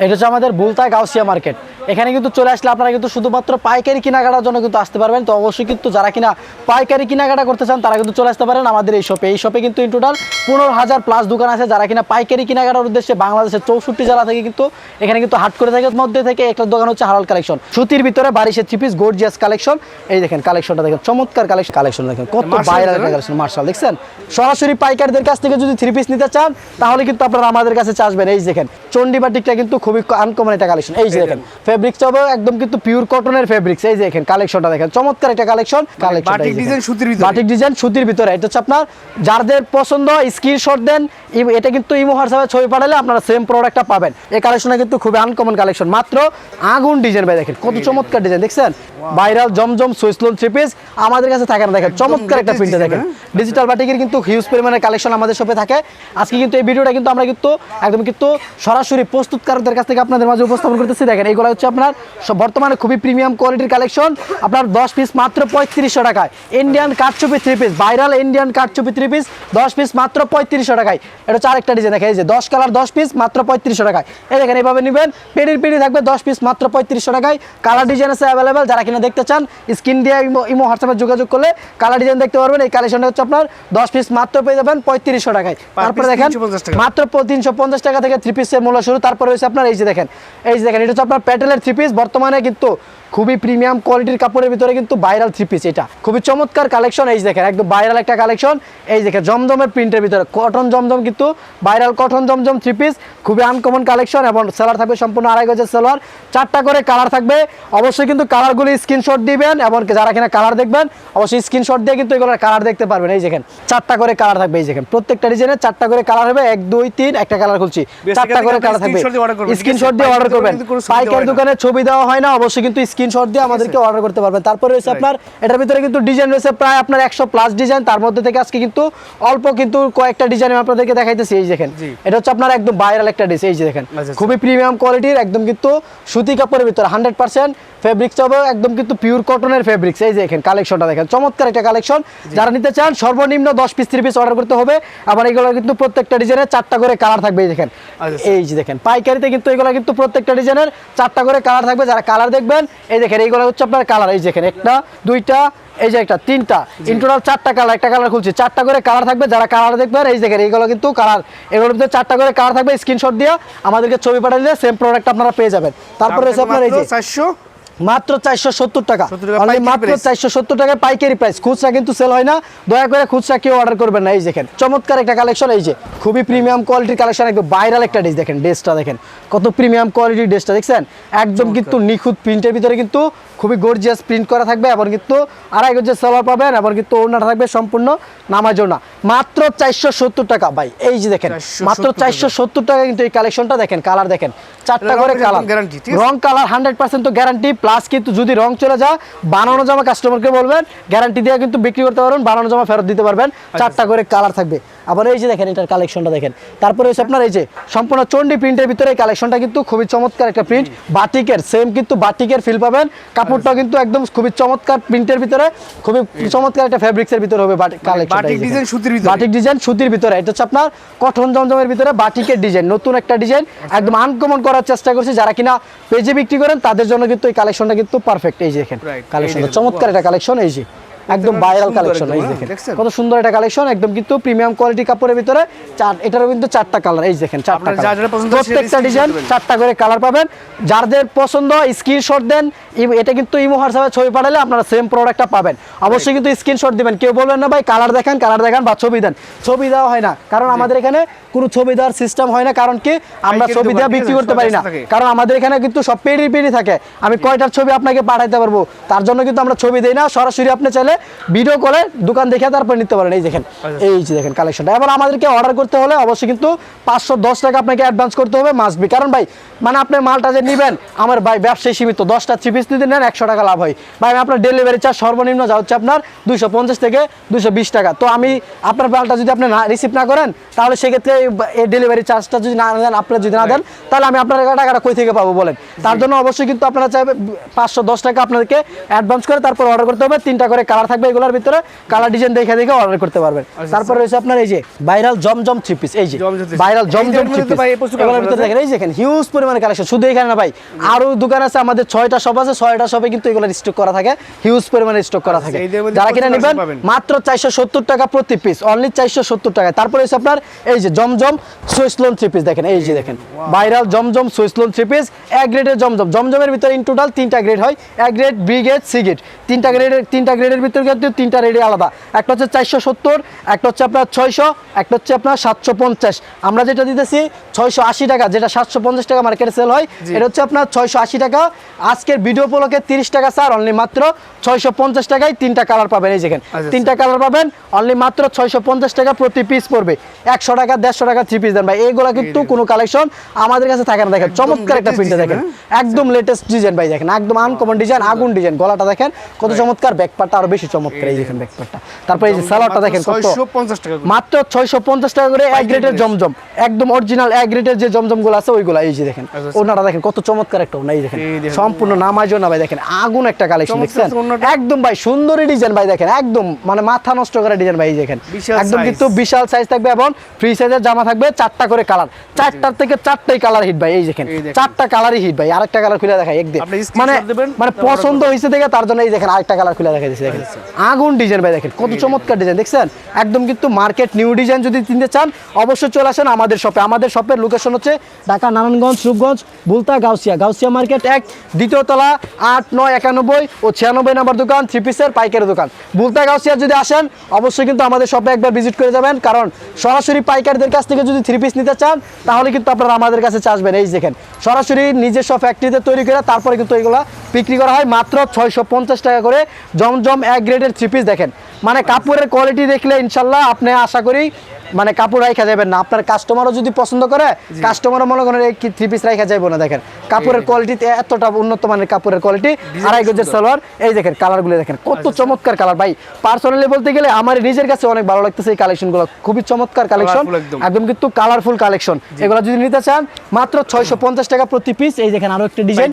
এটা হচ্ছে আমাদের বুলতা গাউসিয়া মার্কেট। এখানে কিন্তু চলে আসলে আপনারা কিন্তু শুধুমাত্র পাইকারি কেনাকাটার জন্য কিন্তু আসতে পারবেন। তো অবশ্যই কিন্তু যারা কিনা পাইকারি কেনাকাটা করতে চান তারা কিন্তু চলে আসতে পারেন আমাদের এই শপে এই শপে কিন্তু ইন টোটাল পনেরো হাজার প্লাস দোকান আছে। যারা কিনা পাইকারি কেনাকাটার উদ্দেশ্যে বাংলাদেশের চৌষট্টি জেলা থেকে কিন্তু এখানে কিন্তু হাট করে থাকে। মধ্যে থেকে একটা দোকান হচ্ছে হালাল কালেকশন সুতির ভিতরে বারিশের থ্রি পিস গোর্জিয়াস কালেকশন এই দেখেন কালেকশনটা দেখেন চমৎকার কালেকশন কালেকশন দেখেন কত বাইরের কালেকশন মার্শাল দেখছেন? সরাসরি পাইকারদের কাছ থেকে যদি থ্রি পিস নিতে চান তাহলে কিন্তু আপনারা আমাদের কাছে চাষবেন। এই দেখেন চন্ডিবাটিকটা কিন্তু খুবই আনকমন একটা কালেকশন এই যে দেখেন ফেব্রিক্সটা হবে একদম কিন্তু পিওর কটনের ফেব্রিক্স এই যে দেখেন কালেকশনটা দেখেন চমৎকার একটা কালেকশন কালেকশন বাটিক ডিজাইন সুতির ভিতরে। বাটিক ডিজাইন সুতির ভিতরে। এটা হচ্ছে আপনার যাদের পছন্দ স্ক্রিনশট দেন এটা কিন্তু ইমো হোয়াটসঅ্যাপে ছবি পাঠালে আপনারা সেম প্রোডাক্টটা পাবেন। এই কালেকশনটা কিন্তু খুবই আনকমন কালেকশন মাত্র আগুন ডিজাইন ভাই দেখেন কত চমৎকার ডিজাইন দেখছেন? ভাইরাল জমজম সুইসলোন থ্রি পিস আমাদের কাছে থাকে না দেখেন চমৎকার একটা প্রিন্টে দেখেন। ডিজিটাল বাটিকের কিন্তু হিউজ পরিমাণের কালেকশন আমাদের শপে থাকে। আজকে কিন্তু এই ভিডিওটা কিন্তু আমরা কিন্তু একদম কিন্তু সরাসরি প্রস্তুতকারকদের কাছ থেকে আপনাদের মাঝে উপস্থাপন করতেছি। দেখেন, এইগুলো হচ্ছে আপনার বর্তমানে খুবই প্রিমিয়াম কোয়ালিটির কালেকশন আপনার দশ পিস মাত্র পঁয়ত্রিশশো টাকায়। ইন্ডিয়ান কাঠচুপি থ্রি পিস ভাইরাল ইন্ডিয়ান কাঠচুপি থ্রি পিস দশ পিস মাত্র পঁয়ত্রিশশো টাকায়। এটা হচ্ছে আরেকটা ডিজাইন দেখেন, এই যে দশ কালার দশ পিস মাত্র পঁয়ত্রিশশো টাকায়। এই দেখেন, এইভাবে নেবেন পেডির পেডি থাকবে দশ পিস মাত্র পঁয়ত্রিশশো টাকায়। কালার ডিজাইন আছে অ্যাভেলেবেল যারা কিনা দেখতে চান স্ক্রিন দিয়ে ইমো ইমো হোয়াটসঅ্যাপে যোগাযোগ করলে কালার ডিজাইন দেখতে পারবেন। এই কালেকশনটা হচ্ছে আপনার দশ পিস মাত্র পেয়ে যাবেন পঁয়ত্রিশশো টাকায়। তারপরে দেখেন মাত্র তিনশো পঞ্চাশ টাকা থেকে থ্রি পিসের মূল্য শুরু। তারপরে হচ্ছে আপনার এই যে দেখেন এই যে দেখেন এটা হচ্ছে আপনার প্যাটেলের থ্রি পিস বর্তমানে কিন্তু খুবই প্রিমিয়াম কোয়ালিটির কাপড়ের ভিতরে কিন্তু ভাইরাল থ্রি পিস এটা। খুবই চমৎকার কালেকশন এই দেখেন একদম ভাইরাল একটা কালেকশন এই দেখেন জমজমের প্রিন্টের ভিতরে কটন জমজম কিন্তু viral cotton Zamzam three piece খুবই আনকমন কালেকশন এবং সেলার থাকবে সম্পূর্ণ আড়াই গজের সেলার চারটা করে কালার থাকবে অবশ্যই কিন্তু কালারগুলি স্ক্রিনশট দিবেন এবং যারা কিনা কালার দেখবেন অবশ্যই স্ক্রিনশট দিয়ে কিন্তু এগুলোর কালার দেখতে পারবেন। এই দেখেন চারটা করে কালার থাকবে এই দেখেন প্রত্যেকটা ডিজাইনের চারটা করে কালার হবে এক দুই তিন একটা কালার খুলছি। চারটা করে কালার থাকবে। স্ক্রিনশট দিয়ে অর্ডার করবেন পাইকারি। দোকানে ছবি দেওয়া হয় না অবশ্যই কিন্তু স্ক্রিনশট দিয়ে আমাদেরকে অর্ডার করতে পারবেন। তারপরে রয়েছে আপনার এটার ভিতরে কিন্তু ডিজাইন রয়েছে প্রায় আপনার একশো প্লাস ডিজাইন তার মধ্যে থেকে আজকে কিন্তু অল্প কিন্তু কয়েকটা ডিজাইন আমি আপনাদেরকে দেখাইতেছি। এই দেখেন এটা হচ্ছে আপনার একদম ভাইরাল একটা ডিস এই যে দেখেন আচ্ছা, আচ্ছা। খুবই প্রিমিয়াম কোয়ালিটির একদম কিন্তু সুতি কাপড়ের ভিতরে হান্ড্রেড পার্সেন্ট ফেব্রিক্স হবে একদম কিন্তু পিওর কটনের ফেব্রিক্স এই যে দেখেন কালেকশনটা দেখেন চমৎকার একটা কালেকশন যারা নিতে চান সর্বনিম্ন দশ পিস থ্রি পিস অর্ডার করতে হবে। আবার এগুলো কিন্তু প্রত্যেকটা ডিজাইনের চারটা করে কালার থাকবে এই দেখেন। আচ্ছা। এই যে দেখেন পাইকারিতে কিন্তু এগুলো কিন্তু প্রত্যেকটা ডিজাইনের চারটা করে কালার থাকবে। যারা কালার দেখবেন এই দেখেন এইগুলো হচ্ছে আপনার কালার এই দেখেন একটা দুইটা এই যে একটা তিনটা। ইন টোটাল চারটা কালার একটা কালার খুলছি। চারটা করে কালার থাকবে যারা কালার দেখবেন এই দেখেন এইগুলো কিন্তু কালার এগুলোর ভিতরে চারটা করে কালার থাকবে স্ক্রিনশট দিয়ে আমাদেরকে ছবি পাঠিয়ে দিলে সেম প্রোডাক্ট আপনারা পেয়ে যাবেন। তারপরে আপনার এই যে চারশো মাত্র চারশো সত্তর টাকা। 70 পাইকারি মাত্র চারশো সত্তর টাকায় পাইকারি প্রাইস খুচরা কিন্তু সেল হয় না। দয়া করে খুচরা কেউ অর্ডার করবেন না। এই দেখেন চমৎকার একটা কালেকশন এই যে খুবই প্রিমিয়াম কোয়ালিটির কালেকশন একদম ভাইরাল একটা ড্রেস দেখেন ড্রেসটা দেখেন। কত প্রিমিয়াম কোয়ালিটির ড্রেসটা দেখছেন? একদম কিন্তু নিখুঁত প্রিন্টের ভিতরে কিন্তু খুবই গর্জিয়াস প্রিন্ট করা থাকবে এবং কিন্তু আড়াই গজের সেলার পাবেন এবং কিন্তু ওড়নাটা থাকবে সম্পূর্ণ নামাজ না মাত্র চারশো সত্তর টাকা ভাই এই যে দেখেন মাত্র চারশো সত্তর টাকা কিন্তু এই কালেকশনটা দেখেন কালার দেখেন চারটা করে কালার? রং কালার হান্ড্রেড পার্সেন্ট তো গ্যারান্টি প্লাস কিন্তু যদি রং চলে যায় বানানো জামা কাস্টমারকে বলবেন গ্যারান্টি দিয়ে কিন্তু বিক্রি করতে পারবেন বানানো জামা ফেরত দিতে পারবেন আচ্ছা, চারটা করে কালার থাকবে। আবার এই যে দেখেন এটার কালেকশনটা দেখেন। তারপরে হচ্ছে আপনার এই যে সম্পূর্ণ চন্ডি প্রিন্টের ভিতরে এই কালেকশনটা কিন্তু খুবই চমৎকার একটা প্রিন্ট বাটিকের সেম কিন্তু বাটিকের ফিল পাবেন। কাপড়টাও কিন্তু একদম খুবই চমৎকার প্রিন্টের ভিতরে। খুবই চমৎকার একটা ফেব্রিক্সের ভিতরে হবে কালেকশন বাটিক ডিজাইন সুতির ভিতরে। বাটিক ডিজাইন সুতির ভিতরে। এটা হচ্ছে আপনার কঠন জমজমের ভিতরে বাটিকের ডিজাইন নতুন একটা ডিজাইন একদম আনকমন করার চেষ্টা করছি। যারা কিনা পেজে বিক্রি করেন তাদের জন্য কিন্তু এই কালেকশনটা কিন্তু পারফেক্ট এই যে দেখেন Right, কালেকশন চমৎকার একটা কালেকশন এই যে। একদম ভাইরাল কালেকশন এই দেখেন। কত সুন্দর একটা কালেকশন একদম কিন্তু প্রিমিয়াম কোয়ালিটি কাপড়ের ভিতরে চার এটারও কিন্তু চারটা কালার এই দেখেন চারটা আপনার যা পছন্দ প্রত্যেকটা ডিজাইন চারটা করে কালার পাবেন। যাদের পছন্দ স্ক্রিনশট দেন। এটা কিন্তু ইমো হোয়াটসঅ্যাপে ছবি পাঠালে আপনারা সেম প্রোডাক্টটা পাবেন। অবশ্যই কিন্তু স্ক্রিনশট দিবেন। কেউ বলবেন না ভাই কালার দেখান কালার দেখান বা ছবি দেন। ছবি দেওয়া হয় না। কারণ আমাদের এখানে কোনো ছবি দেওয়ার সিস্টেম হয় না। কারণ কি? আমরা ছবি দেওয়া বিক্রি করতে পারি না। কারণ আমাদের এখানে কিন্তু সব পেডি পেডি থাকে। আমি কয়টার ছবি আপনাকে পাঠাইতে পারব? তার জন্য কিন্তু আমরা ছবি দেই না। সরাসরি আপনি চাইলে ভিডিও কলে দোকান দেখে তারপর নিতে পারেন। এই দেখেন এই যে দেখেন কালেকশনটা এবার আমাদেরকে অর্ডার করতে হলে অবশ্যই কিন্তু পাঁচশো দশ টাকা আপনাকে অ্যাডভান্স করতে হবে মাস্ট বি কারণ ভাই মানে আপনি মালটা যে নেবেন আমার ভাই ব্যবসায়ী সীমিত দশটা থ্রি পিস যদি নেন একশো টাকা লাভ হয়। ভাই আপনার ডেলিভারি চার্জ সর্বনিম্ন যা হচ্ছে আপনার দুশো পঞ্চাশ থেকে দুশো বিশ টাকা। তো আমি আপনার মালটা যদি আপনি না রিসিভ না করেন তাহলে সেক্ষেত্রে এই- এই ডেলিভারি চার্জটা যদি না দেন আপনারা যদি না দেন তাহলে আমি আপনার টাকাটা কই থেকে পাবো বলেন? তার জন্য অবশ্যই কিন্তু আপনারা চাইবে পাঁচশো দশ টাকা আপনাদেরকে অ্যাডভান্স করে তারপর অর্ডার করতে হবে তিনটা করে কালার থাকবে এগুলোর ভিতরে কালার ডিজাইন দেখে দেখে অর্ডার করতে পারবেন। তারপর রয়েছে আপনার এই যে ভাইরাল জমজম থ্রি পিস এই যে। ভাইরাল জমজম থ্রি পিস এগুলোর ভিতরে দেখেন এই যে দেখেন হিউজ পরিমাণে কালেকশন শুধু এখানে না ভাই আরও দোকান আছে আমাদের ছয়টা শপ আছে ছয়টা শপে কিন্তু এগুলো স্টক করা থাকে হিউজ পরিমাণে স্টক করা থাকে। যারা কিনা নেবেন মাত্র চারশো সত্তর টাকা প্রতি পিস অনলি চারশো সত্তর টাকা তারপরে হচ্ছে আপনার এই যে জমজম সুইসলোন থ্রি পিস দেখেন এই যে দেখেন। ভাইরাল জমজম সুইসলোন থ্রি পিস এক গ্রেডের জমজম। জমজমের ভিতরে ইন টোটাল তিনটা গ্রেড হয় এক grade B grade C grade তিনটা গ্রেডের তিনটা গ্রেডের ভিতরে কিন্তু তিনটা রেডি আলাদা। একটা হচ্ছে চারশো সত্তর একটা হচ্ছে আপনার ছয়শো একটা হচ্ছে আপনার সাতশো পঞ্চাশ। আমরা যেটা দিতেছি ছয়শো আশি টাকা যেটা সাতশো পঞ্চাশ টাকা মার্কেটে সেল হয় এটা হচ্ছে আপনার ছয়শো আশি টাকা। আজকের ভিডিও উপলক্ষে তিরিশ টাকা স্যার অনলি মাত্র ছয়শো পঞ্চাশ টাকায় তিনটা কালার পাবেন এই যেখানে আচ্ছা, তিনটা কালার পাবেন অনলি মাত্র ছয়শো পঞ্চাশ টাকা প্রতি পিস পড়বে। একশো টাকা দেড়শো টাকা থ্রি পিস দেন ভাই। এইগুলা কিন্তু কোনো কালেকশন আমাদের কাছে থাকে না দেখেন। চমৎকার একটা প্রিন্টে দেখেন। একদম লেটেস্ট ডিজাইন ভাই দেখেন। একদম আনকমন ডিজাইন আগুন ডিজাইন গলাটা দেখেন কত চমৎকার ব্যাকপারটা আরও বেশি চমৎকার এই দেখেন ব্যাকপারটা তারপরে এই যে সালোয়ারটা দেখেন কত ছয়শো পঞ্চাশ টাকা করে। মাত্র ছয়শো পঞ্চাশ টাকা করে এক গ্রেডের জমজম। একদম অরিজিনাল এক গ্রেডের যে জমজমগুলো আছে ওইগুলো এই যে দেখেন। আচ্ছা। ওনারা দেখেন কত চমৎকার একটা ওনা এই দেখেন। সম্পূর্ণ নামাজও না ভাই দেখেন আগুন একটা কালেকশন দেখছেন? একদম ভাই সুন্দরী ডিজাইন ভাই দেখেন একদম মানে মাথা নষ্ট করা ডিজাইন ভাই দেখেন। একদম কিন্তু বিশাল সাইজ থাকবে এবং ফ্রি সাইজের জামা থাকবে চারটা করে কালার চারটার থেকে চারটাই কালার হিট ভাই এই দেখেন। চারটা কালারই হিট ভাই আরেকটা কালার খুলে দেখাই একদম মানে মানে পছন্দ হয়েছে দেখে তার জন্য এই দেখেন আরেকটা কালার খুলে দেখা দিচ্ছে দেখেন। আগুন ডিজাইন ভাই দেখেন কত চমৎকার ডিজাইন দেখছেন? একদম কিন্তু মার্কেট নিউ ডিজাইন যদি কিনতে চান অবশ্যই চলে আসেন আমাদের শপে আমাদের শপের লোকেশন হচ্ছে ঢাকা নারায়ণগঞ্জ রূপগঞ্জ বুলতা গাউসিয়া। গাউসিয়া মার্কেট এক দ্বিতীয় তলা আট নয় একানব্বই ও ছিয়ানব্বই নম্বর দোকান থ্রি পিসের পাইকারি দোকান। বুলতা গাউসিয়া যদি আসেন অবশ্যই কিন্তু আমাদের শপে একবার ভিজিট করে যাবেন। কারণ সরাসরি পাইকারদের কাছ থেকে যদি থ্রি পিস নিতে চান তাহলে কিন্তু আপনারা আমাদের কাছে চাষবেন এই দেখেন সরাসরি নিজস্ব ফ্যাক্টরিতে তৈরি করে তারপরে কিন্তু এগুলো বিক্রি করা হয়। মাত্র ছয়শো পঞ্চাশ টাকা করে জমজম এক গ্রেডের থ্রি পিস দেখেন। মানে কাপড়ের কোয়ালিটি দেখলে ইনশাল্লাহ আপনি আশা করি মানে কাপড় রাখা যাবেন না। আপনার কাস্টমারও যদি পছন্দ করে কাস্টমারও মনে করেন এই থ্রি পিস রাখা যাবে না দেখেন। কাপড়ের কোয়ালিটিতে এতটা উন্নত মানের কাপড়ের কোয়ালিটি আড়াই গজের সালোয়ার। এই দেখেন কালারগুলো দেখেন কত চমৎকার কালার ভাই পার্সোনালি বলতে গেলে আমার নিজের কাছে অনেক ভালো লাগতেছে এই কালেকশনগুলো খুবই চমৎকার কালেকশন একদম। কিন্তু কালারফুল কালেকশন এগুলো যদি নিতে চান মাত্র ছয়শো পঞ্চাশ টাকা প্রতি পিস এই দেখেন আরও একটা ডিজাইন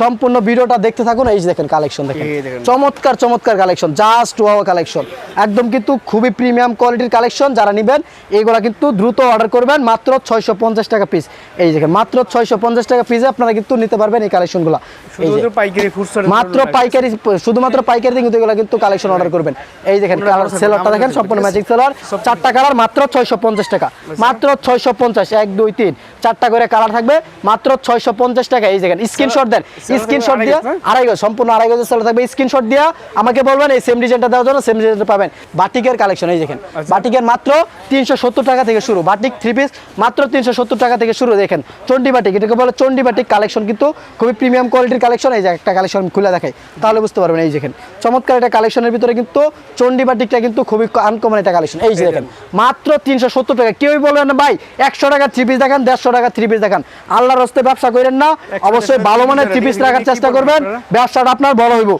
সম্পূর্ণ ভিডিওটা দেখতে থাকুন এই দেখেন কালেকশন দেখেন। দেখেন। চমৎকার চমৎকার কালেকশন জাস্ট ওয়াও কালেকশন। একদম কিন্তু খুবই প্রিমিয়াম কোয়ালিটির কালেকশন যারা নেবেন এইগুলা কিন্তু দ্রুত অর্ডার করবেন মাত্র ছয়শো পঞ্চাশ টাকা পিস এই দেখেন মাত্র ছয়শো পঞ্চাশ টাকা পিসে আপনারা কিন্তু নিতে পারবেন এই কালেকশনগুলো। মাত্র পাইকারি শুধুমাত্র পাইকারি কিন্তু এগুলো কিন্তু কালেকশন অর্ডার করবেন। এই দেখেন কালার সেলারটা দেখেন সম্পূর্ণ ম্যাজিক সেলার চারটা কালার মাত্র ছয়শো পঞ্চাশ টাকা। মাত্র ছয়শো পঞ্চাশ এক দুই তিন চারটা করে কালার থাকবে মাত্র ছয়শো পঞ্চাশ টাকা। এই দেখেন স্ক্রিনশট দেন স্ক্রিনশট দিয়ে আড়াই গজ আড়াই গজ সম্পূর্ণ আড়াই গজের সেলার থাকবে। স্ক্রিনশট দিয়ে আমাকে বলবেন এই সেম ডিজাইনটা দেওয়ার জন্য সেম ডিজাইনটা পাবেন। বাটিকের কালেকশন এই দেখেন। আচ্ছা। বাটিকের মাত্র তিনশো সত্তর টাকা থেকে শুরু। বাটিক থ্রি পিস মাত্র তিনশো সত্তর টাকা থেকে শুরু। দেখেন চন্ডি বাটিক এটাকে বলে চন্ডি বাটিক কালেকশন কিন্তু খুবই প্রিমিয়াম কোয়ালিটির কালেকশন এই যে একটা কালেকশন খুলে দেখাই তাহলে বুঝতে পারবেন। এই দেখেন চমৎকার একটা কালেকশনের ভিতরে কিন্তু চন্ডি বাটিকটা কিন্তু খুবই আনকমন একটা কালেকশন এই যে দেখেন মাত্র তিনশো সত্তর টাকা। কেউই বলবেন না ভাই একশো টাকা থ্রি পিস দেখান দেড়শো টাকা থ্রি পিস দেখান। আল্লাহর হস্তে ব্যবসা করেন না। অবশ্যই ভালো মানের থ্রি পিস রাখার চেষ্টা করবেন। ব্যবসাটা আপনার বড় হইব।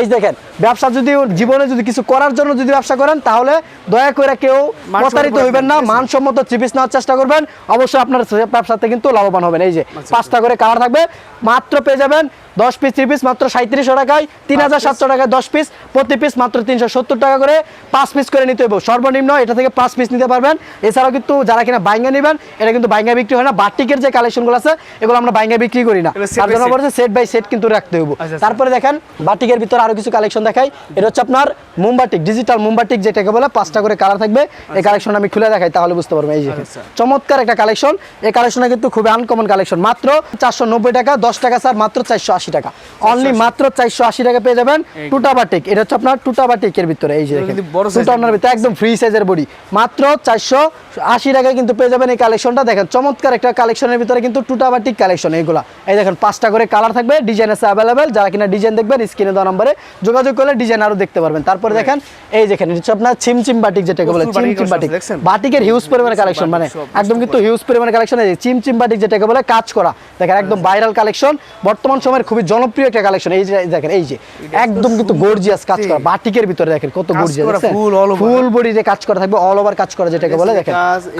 এই দেখেন ব্যবসা যদি জীবনে যদি কিছু করার জন্য যদি ব্যবসা করেন তাহলে দয়া করে কেউ প্রতারিত হইবেন না? মানসম্মত চিপিস নেওয়ার চেষ্টা করবেন। অবশ্যই আপনার ব্যবসাতে কিন্তু লাভবান হবেন। এই যে পাঁচটা করে কালার থাকবে মাত্র পেয়ে যাবেন দশ পিস থ্রি পিস মাত্র সাঁত্রিশশো টাকায় তিন হাজার সাতশো টাকায় দশ পিস প্রতি পিস মাত্র তিনশো সত্তর টাকা করে পাঁচ পিস করে নিতে হবে সর্বনিম্ন এটা থেকে পাঁচ পিস নিতে পারবেন। এছাড়াও কিন্তু যারা কিনা বাইঙ্গা নেবেন এটা কিন্তু বাইঙ্গা বিক্রি হয় না বাটিকের যে কালেকশনগুলো আছে এগুলো আমরা বাইঙ্গা বিক্রি করি না। তার জন্য বলছে সেট বাই সেট কিন্তু রাখতে হবে আচ্ছা, আচ্ছা। তারপরে দেখেন বাটিকের ভিতরে আরও কিছু কালেকশন দেখাই। এটা হচ্ছে আপনার মোমবাটিক ডিজিটাল মোমবাটিক যেটাকে বলে পাঁচটা করে কালার থাকবে। এই কালেকশন আমি খুলে দেখাই তাহলে বুঝতে পারবেন। এই যে আচ্ছা। চমৎকার একটা কালেকশন এই কালেকশনে কিন্তু খুবই আনকমন কালেকশন মাত্র চারশো নব্বই টাকা দশ টাকা স্যার মাত্র চারশো আশি টাকা। অনলি মাত্র চারশো আশি টাকা পেয়ে যাবেন টুটা বাটিক। এটা হচ্ছে আপনার টুটা বাটিকের ভিতরে এই যে এগুলো দেখেন। কিন্তু বড় size টুটা ভিতরে একদম ফ্রি সাইজের বডি। মাত্র চারশো আশি টাকায় কিন্তু পেয়ে যাবেন এই কালেকশনটা। দেখেন চমৎকার একটা কালেকশনের ভিতরে কিন্তু টুটা বাটিক কালেকশন এইগুলা এই দেখেন পাঁচটা করে কালার থাকবে ডিজাইন আছে অ্যাভেলেবেল যারা কিনা ডিজাইন দেখবেন স্ক্রিনে দেওয়া নম্বরে যোগাযোগ করলে ডিজাইন আরও দেখতে পারবেন। তারপরে দেখেন এই দেখেন এটা হচ্ছে আপনার চিমচিম বাটিক যেটাকে বলে চিমচিম বাটিক। বাটিকের হিউজ পরিমাণে কালেকশন মানে একদম কিন্তু হিউজ পরিমাণে কালেকশন এই যে চিম চিম বাটিক যেটাকে বলে কাজ করা। দেখেন একদম ভাইরাল কালেকশন বর্তমান সময়ের খুবই জনপ্রিয় একটা কালেকশন এই যে দেখেন এই যে একদম কিন্তু গর্জিয়াস কাজ করা। বাটিকের ভিতরে দেখেন কত গর্জিয়াস। ফুল বডিতে কাজ করা থাকবে অল ওভার কাজ করা যেটাকে বলে দেখেন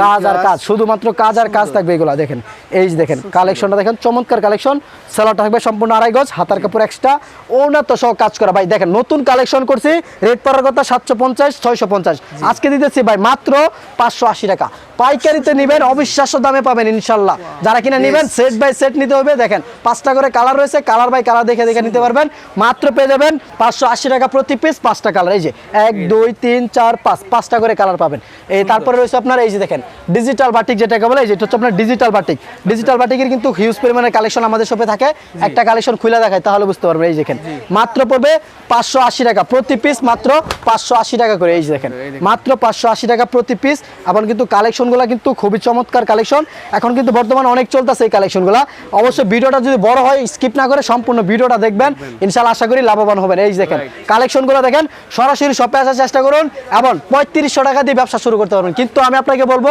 কাজ, আর কাজ। শুধুমাত্র কাজ আর কাজ থাকবে এগুলা দেখেন। এই যে দেখেন কালেকশনটা দেখেন চমৎকার কালেকশন সেলারটা থাকবে সম্পূর্ণ আড়াই গজ হাতার কাপড় এক্সট্রা ওনার তো সহ কাজ করা। ভাই দেখেন নতুন কালেকশন করছি রেট পড়ার কথা সাতশো পঞ্চাশ ছয়শো পঞ্চাশ। আজকে দিতেছি ভাই মাত্র পাঁচশো আশি টাকা। পাইকারিতে নেবেন অবিশ্বাস্য দামে পাবেন ইনশাল্লাহ। যারা কিনা নেবেন সেট বাই সেট নিতে হবে। দেখেন পাঁচটা করে কালার রয়েছে কালার বাই কালার দেখে দেখে নিতে পারবেন। মাত্র পেয়ে যাবেন পাঁচশো আশি টাকা প্রতি পিস পাঁচটা কালার এই যে এক দুই তিন চার পাঁচ পাঁচটা করে কালার পাবেন। এই তারপরে রয়েছে আপনার এই যে দেখেন ডিজিটাল বাটিক যেটাকে বলে এই যেটা হচ্ছে আপনার ডিজিটাল বাটিক ডিজিটাল বাটিকের কিন্তু হিউজ পরিমাণে কালেকশন আমাদের শপে থাকে। একটা কালেকশন খুলে দেখায় তাহলে বুঝতে পারবেন। এই যে দেখেন মাত্র পড়বে পাঁচশো আশি টাকা প্রতি পিস মাত্র পাঁচশো আশি টাকা করে। এই যে দেখেন মাত্র পাঁচশো আশি টাকা প্রতি পিস এখন কিন্তু কালেকশনগুলো কিন্তু খুবই চমৎকার কালেকশন। এখন কিন্তু বর্তমানে অনেক চলতেছে এই কালেকশনগুলো। অবশ্যই ভিডিওটা যদি বড় হয় স্কিপ না করে সম্পূর্ণ ভিডিওটা দেখবেন। ইনশাল্লাহ আশা করি লাভবান হবেন। এই দেখেন কালেকশনগুলো দেখেন সরাসরি শপে আসার চেষ্টা করুন এবং পঁয়ত্রিশশো টাকা দিয়ে ব্যবসা শুরু করতে পারবেন। কিন্তু আমি আপনাকে বলব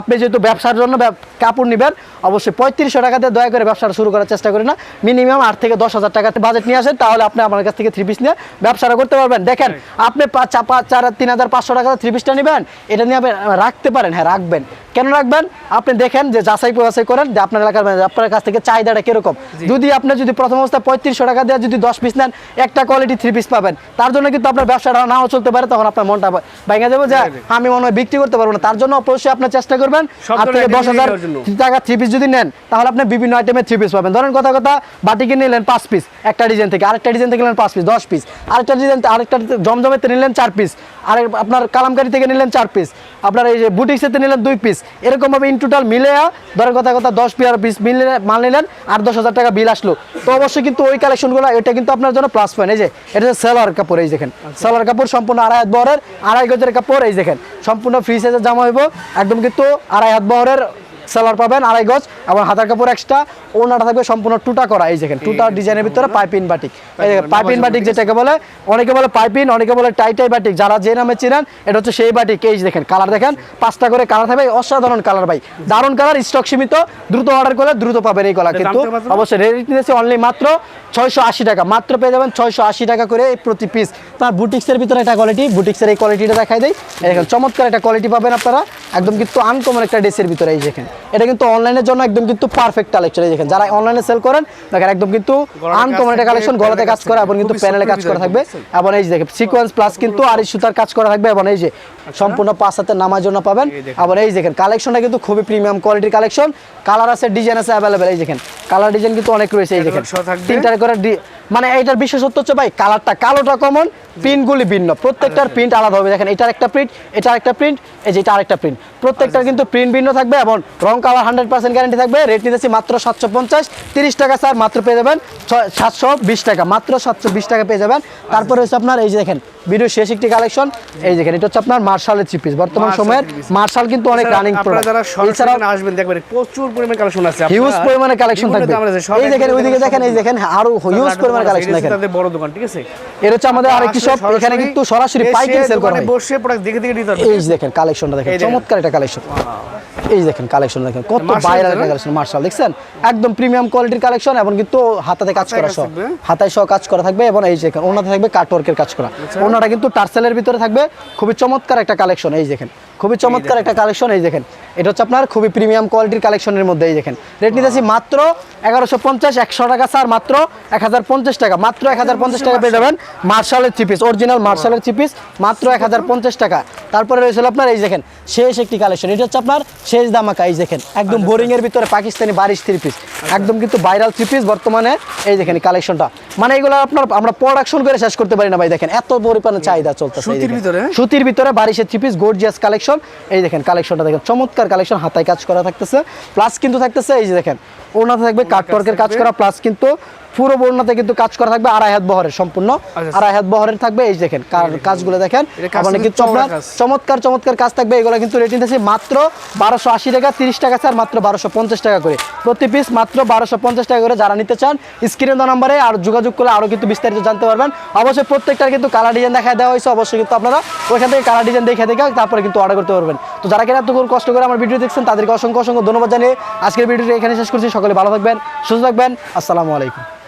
আপনি যেহেতু ব্যবসার জন্য কাপড় নেবেন অবশ্যই পঁয়ত্রিশশো টাকা দিয়ে দয়া করে ব্যবসাটা শুরু করার চেষ্টা করি না। মিনিমাম আট থেকে দশ হাজার টাকা বাজেট নিয়ে আসেন তাহলে আপনি আমার কাছ থেকে থ্রি পিস নিয়ে ব্যবসাটা করতে পারবেন। দেখেন আপনি পাঁচ চার তিন হাজার পাঁচশো টাকা থ্রি পিসটা নেবেন এটা নিয়ে আপনি রাখতে পারেন। হ্যাঁ রাখবেন। কেন রাখবেন? আপনি দেখেন যে যাচাই বাছাই করেন যে আপনার এলাকার আপনার কাছ থেকে চাহিদাটা কীরকম। যদি আপনি যদি প্রথম অবস্থায় পঁয়ত্রিশশো টাকা দিয়ে যদি দশ পিস নেন একটা কোয়ালিটি থ্রি পিস পাবেন। তার জন্য কিন্তু আপনার ব্যবসাটা নাও চলতে পারে তখন আপনার মনটা ভেঙে যাবে যে আমি মনে হয় বিক্রি করতে পারব না। তার জন্য অবশ্যই আপনার চেষ্টা করবেন থেকে দশ হাজার টাকা থ্রি পিস যদি নেন তাহলে আপনি বিভিন্ন আইটেমের থ্রি পিস পাবেন। ধরেন কথা কথা বাটিকে নিলেন পাঁচ পিস একটা ডিজাইন থেকে আরেকটা ডিজাইন থেকে নিলেন পাঁচ পিস দশ পিস আরেকটা ডিজাইন আরেকটা জমজমেতে নিলেন চার পিস আর আপনার কালামকারি থেকে নিলেন চার পিস আপনার এই যে বুটিক্সেতে নিলেন দুই পিস এরকমভাবে ইন টোটাল মিলে ধরেন কথা কথা দশ পিয়ার পিস মিলে মাল নিলেন আর দশ হাজার টাকা বিল আসলো। তো অবশ্যই কিন্তু ওই কালেকশনগুলো এটা কিন্তু আপনার জন্য প্লাস পয়েন্ট এই যে এটা হচ্ছে সেলার কাপড় এই দেখেন। সেলার কাপড় সম্পূর্ণ আড়াই হাত বহরের আড়াই গজের কাপড় এই দেখেন। সম্পূর্ণ ফ্রি সাইজের জামা হইব। একদম কিন্তু আড়াই হাত বহরের সেলার পাবেন আড়াই গজ এবং হাতার কাপড় এক্সট্রা ওনাটা থাকবে সম্পূর্ণ টুটা করা। এই দেখেন টুটা ডিজাইনের ভিতরে পাইপিন বাটিক এই দেখেন পাইপিন বাটিক যেটাকে বলে অনেকে বলে পাইপিন অনেকে বলে টাইটাই বাটিক যারা যে নামে চিনেন এটা হচ্ছে সেই বাটিক এই দেখেন কালার দেখেন পাঁচটা করে কালার থাকবে। অসাধারণ কালার ভাই। দারুণ কালার স্টক সীমিত। দ্রুত অর্ডার করলে দ্রুত পাবেন এই কলা কিন্তু। অবশ্যই রেট নিতেছে অনলি মাত্র ছয়শো আশি টাকা। মাত্র পেয়ে যাবেন ছয়শো আশি টাকা করে এই প্রতি পিস তার বুটিক্সের ভিতরে একটা কোয়ালিটি বুটিক্সের এই কোয়ালিটিটা দেখাই দেয় দেখেন চমৎকার একটা কোয়ালিটি পাবেন আপনারা। একদম কিন্তু আনকমন একটা ড্রেসের ভিতরে এই দেখেন। এটা কিন্তু অনলাইনের জন্য একদম কিন্তু পারফেক্ট কালেকশন এই দেখেন যারা অনলাইনে সেল করেন দেখেন একদম কিন্তু আনকমন একটা কালেকশন গলাতে কাজ করে এবং কিন্তু প্যানেলে কাজ করা থাকবে? এবং এই যে দেখেন সিকোয়েন্স প্লাস কিন্তু আর এই সুতার কাজ করা থাকবে এবং এই যে সম্পূর্ণ পাঁচ হাতের নামার জন্য পাবেন। আবার এই দেখেন কালেকশনটা কিন্তু খুবই প্রিমিয়াম কোয়ালিটির কালেকশন কালার আছে ডিজাইন আছে অ্যাভেলেবেল এই দেখেন কালার ডিজাইন কিন্তু অনেক রয়েছে এই দেখেন। Catalog সহ থাকবে? তিনটা করে মানে এইটার বিশেষত্ব হচ্ছে ভাই কালারটা কালোটা কমন প্রিন্টগুলি ভিন্ন। প্রত্যেকটার প্রিন্ট আলাদা হবে। দেখেন এটার একটা প্রিন্ট এটার একটা প্রিন্ট এই যে এটা আরেকটা প্রিন্ট প্রত্যেকটার কিন্তু প্রিন্ট ভিন্ন থাকবে এবং রং কালার হান্ড্রেড পার্সেন্ট গ্যারান্টি থাকবে। রেট নিতেছি মাত্র সাতশো পঞ্চাশ। তিরিশ টাকা স্যার মাত্র পেয়ে যাবেন। সাতশো বিশ টাকা মাত্র সাতশো বিশ টাকা পেয়ে যাবেন। তারপরে হচ্ছে আপনার এই যে দেখেন ভিডিও শেষ একটি কালেকশন এই দেখেন এটা হচ্ছে আপনার মার্শালের থ্রি পিস বর্তমান সময়ের মার্শাল কিন্তু অনেক রানিং আপনারা যারা সরাসরি আসবেন দেখবেন প্রচুর পরিমাণ কালেকশন আছে হিউজ পরিমাণে কালেকশন থাকবে। এই দেখেন ওইদিকে দেখেন এই দেখেন আরও হিউজ পরিমাণে কালেকশন এটা দেখেন। তাদের বড় দোকান ঠিক আছে? এটা হচ্ছে আমাদের আরেকটি শপ এখানে কিন্তু সরাসরি পাইকারি সেল করা হয়। বসে প্রোডাক্ট দেখে দেখে নিতে পারবেন এই দেখেন কালেকশনটা দেখেন দেখেন। চমৎকার একটা কালেকশন এই দেখেন কালেকশন দেখেন কত বাইরের একটা কালেকশন মার্শাল। দেখছেন? একদম প্রিমিয়াম কোয়ালিটির কালেকশন এবং কিন্তু হাতাতে কাজ করা সব সহ। হাতায় সহ কাজ করা থাকবে এবং এই যে দেখেন ওনাতে থাকবে কাটওয়ার্কের কাজ করা। আচ্ছা। ওনাটা কিন্তু টার্সেলের ভিতরে থাকবে। খুবই চমৎকার একটা কালেকশন এই দেখেন। খুবই চমৎকার একটা কালেকশন এই দেখেন। এটা হচ্ছে আপনার খুবই প্রিমিয়াম কোয়ালিটির কালেকশনের মধ্যে এই দেখেন। রেট নিতেছি মাত্র এগারোশো পঞ্চাশ একশো টাকা স্যার মাত্র এক হাজার পঞ্চাশ টাকা মাত্র এক হাজার পঞ্চাশ টাকা পেয়ে যাবেন মার্শালের থ্রি পিস অরিজিনাল মার্শালের থ্রি পিস মাত্র এক হাজার পঞ্চাশ টাকা। তারপরে রয়েছে হলো আপনার এই দেখেন শেষ একটি কালেকশন এটা হচ্ছে আপনার শেষ দামাকা এই দেখেন একদম বোরিংয়ের ভিতরে পাকিস্তানি বারিশ থ্রি পিস একদম কিন্তু ভাইরাল থ্রি পিস বর্তমানে এই দেখেন কালেকশনটা মানে এগুলো আপনার আমরা প্রোডাকশন করে শেষ করতে পারি না ভাই দেখেন এত পরিমাণে চাহিদা চলতেছে সুতির ভিতরে? সুতির ভিতরে বারিশের থ্রি পিস গর্জিয়াস কালেকশন এই দেখেন কালেকশনটা দেখেন চমৎকার কালেকশন হাতায় কাজ করা থাকতেছে। প্লাস কিন্তু থাকতেছে এই যে দেখেন ওনাতে থাকবে কাটওয়ার্কের কাজ করা প্লাস কিন্তু পুরো বর্ণাতে কিন্তু কাজ করা থাকবে আড়াই হাত বহরের সম্পূর্ণ। আচ্ছা। আড়াই হাত বহরের থাকবে এই দেখেন কাজগুলো দেখেন কাজ কিন্তু আপনার চমৎকার চমৎকার কাজ থাকবে এগুলো কিন্তু রেটিং আছে মাত্র বারোশো আশি টাকা তিরিশ টাকা স্যার মাত্র বারোশো পঞ্চাশ টাকা করে। প্রতি পিস মাত্র বারোশো পঞ্চাশ টাকা করে যারা নিতে চান স্ক্রিনে দেওয়া নাম্বারে আর যোগাযোগ করলে আরও কিন্তু বিস্তারিত জানতে পারবেন। অবশ্যই প্রত্যেকটার কিন্তু কালার ডিজাইন দেখা দেওয়া হয়েছে অবশ্যই কিন্তু আপনারা ওইখান থেকে কালার ডিজাইন দেখে দেখে তারপরে কিন্তু অর্ডার করতে পারবেন। তো যারা কিনা এত করে কষ্ট করে আমার ভিডিও দেখছেন তাদেরকে অসংখ্য অসংখ্য ধন্যবাদ জানিয়ে আজকের ভিডিওটি এখানে শেষ করছি। সকলে ভালো থাকবেন সুস্থ থাকবেন। আসসালামু আলাইকুম।